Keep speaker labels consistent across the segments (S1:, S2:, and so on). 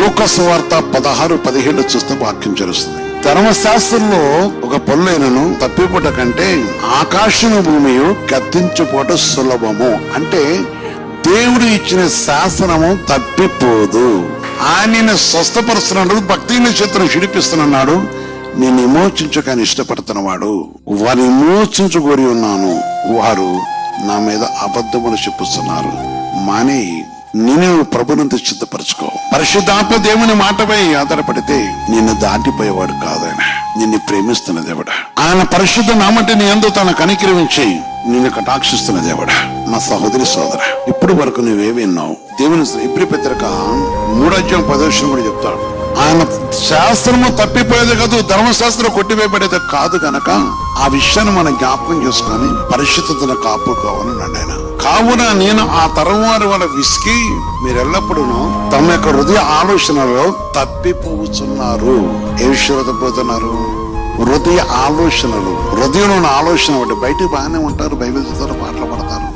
S1: లూకస్ వార్త పదహారు పదిహేడు చూస్తే వాక్యం చేరుస్తుంది ధర్మశాస్త్రంలో ఒక పొల్లైనను తప్పిపోట కంటే ఆకాశము భూమియు గద్దించుపోట సులభము. అంటే దేవుడు ఇచ్చిన శాసనము తప్పిపోదు. ఆయన స్వస్థపరుస్తున్నాడు భక్తి నక్షత్రం చిడిపిస్తున్నాడు నేను విమోచించకని ఇష్టపడుతున్నవాడు వారిని విమోచించుకోరి ఉన్నాను. వారు నా మీద అబద్ధములు చెప్పుస్తున్నారు. మానే నేను ప్రభునంత సిద్ధపరచుకో. పరిశుద్ధాత్మ దేవుని మాటపై ఆధారపడితే నిన్ను దాటిపోయేవాడు కాదు ఆయన నిన్ను ప్రేమిస్తున్న దేవుడు. ఆయన పరిశుద్ధ నామంటే నీ ఎందు తన కనికరించి నిన్ను కటాక్షిస్తున్న దేవుడు. నా సహోదరి సోదర ఇప్పుడు వరకు నువ్వే విన్నావు దేవుని ఇప్పుడు పత్రిక మూడోధ్యాయం పదోషం కూడా చెప్తాడు. ఆయన శాస్త్రము తప్పిపోయేది కాదు ధర్మశాస్త్రం కొట్టివేయబడేది కాదు గనక ఆ విషయాన్ని మనం జ్ఞాపకం చేసుకొని పరిశుద్ధతను కాపుకోవాలని ఆయన. కావున నేను ఆ తరం వారి వాళ్ళ విసికి మీరు ఎల్లప్పుడూ తమ యొక్క హృదయ ఆలోచనలో తప్పిపోతున్నారు. ఏ విషయంలో తప్పిపోతున్నారు హృదయ ఆలోచనలు హృదయంలో ఉన్న ఆలోచన ఒకటి బయటికి బాగానే ఉంటారు బైబిల్ చదువుతారు పాటలు పడతారు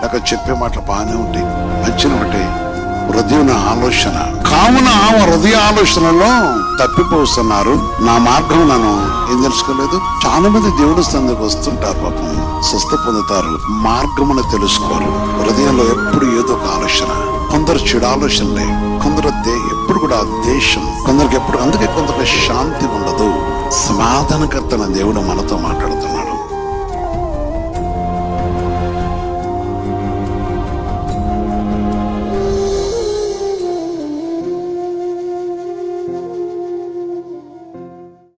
S1: లేక చెప్పే మాటలు బాగానే ఉంటాయి. మంచిన ఒకటి హృదయం ఆలోచన. కావున ఆమె హృదయ ఆలోచనలో తప్పిపోస్తున్నారు. నా మార్గం నన్ను ఏం తెలుసుకోలేదు. చాలా మంది దేవుడి సందుకు వస్తుంటారు పాపం. స్వస్థ పొందుతారు. మార్గమును తెలుసుకోరు. హృదయంలో ఎప్పుడు ఏదో ఒక ఆలోచన. కొందరు చెడు ఆలోచనలే. కొందరు ఎప్పుడు కూడా దేశం. కొందరికి ఎప్పుడు అందుకే కొందరికి శాంతి ఉండదు. సమాధానకర్తన దేవుడు మనతో మాట్లాడుతున్నాడు.